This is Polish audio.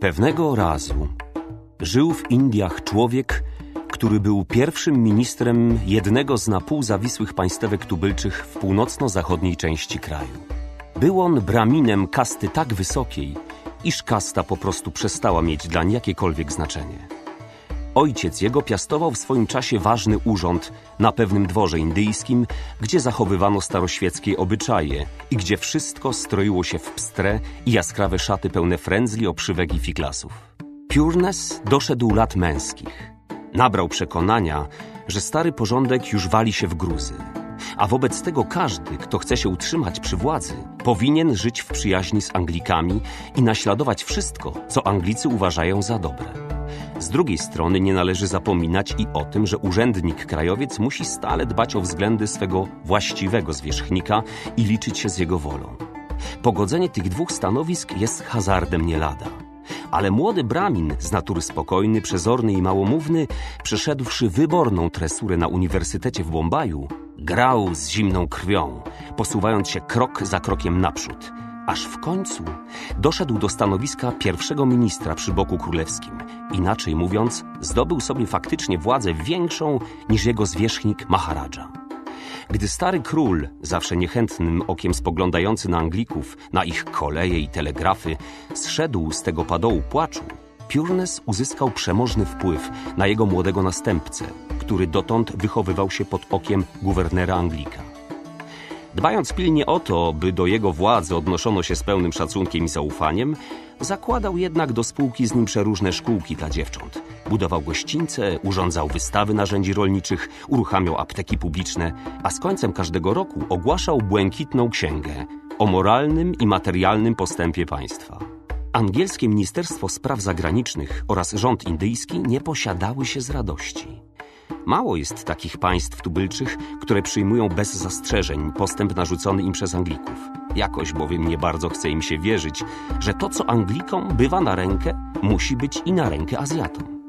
Pewnego razu żył w Indiach człowiek, który był pierwszym ministrem jednego z na pół zawisłych państewek tubylczych w północno-zachodniej części kraju. Był on braminem kasty tak wysokiej, iż kasta po prostu przestała mieć dlań jakiekolwiek znaczenie. Ojciec jego piastował w swoim czasie ważny urząd na pewnym dworze indyjskim, gdzie zachowywano staroświeckie obyczaje i gdzie wszystko stroiło się w pstre i jaskrawe szaty pełne frędzli, obszywek i fiklasów. Pureness doszedł lat męskich. Nabrał przekonania, że stary porządek już wali się w gruzy, a wobec tego każdy, kto chce się utrzymać przy władzy, powinien żyć w przyjaźni z Anglikami i naśladować wszystko, co Anglicy uważają za dobre. Z drugiej strony nie należy zapominać i o tym, że urzędnik krajowiec musi stale dbać o względy swego właściwego zwierzchnika i liczyć się z jego wolą. Pogodzenie tych dwóch stanowisk jest hazardem nie lada. Ale młody Bramin, z natury spokojny, przezorny i małomówny, przeszedłszy wyborną tresurę na Uniwersytecie w Bombaju, grał z zimną krwią, posuwając się krok za krokiem naprzód, aż w końcu doszedł do stanowiska pierwszego ministra przy boku królewskim. Inaczej mówiąc, zdobył sobie faktycznie władzę większą niż jego zwierzchnik Maharadża. Gdy stary król, zawsze niechętnym okiem spoglądający na Anglików, na ich koleje i telegrafy, zszedł z tego padołu płaczu, Purnes uzyskał przemożny wpływ na jego młodego następcę, który dotąd wychowywał się pod okiem guwernera Anglika. Dbając pilnie o to, by do jego władzy odnoszono się z pełnym szacunkiem i zaufaniem, zakładał jednak do spółki z nim przeróżne szkółki dla dziewcząt. Budował gościńce, urządzał wystawy narzędzi rolniczych, uruchamiał apteki publiczne, a z końcem każdego roku ogłaszał błękitną księgę o moralnym i materialnym postępie państwa. Angielskie Ministerstwo Spraw Zagranicznych oraz rząd indyjski nie posiadały się z radości. Mało jest takich państw tubylczych, które przyjmują bez zastrzeżeń postęp narzucony im przez Anglików. Jakoś bowiem nie bardzo chce im się wierzyć, że to, co Anglikom bywa na rękę, musi być i na rękę Azjatom.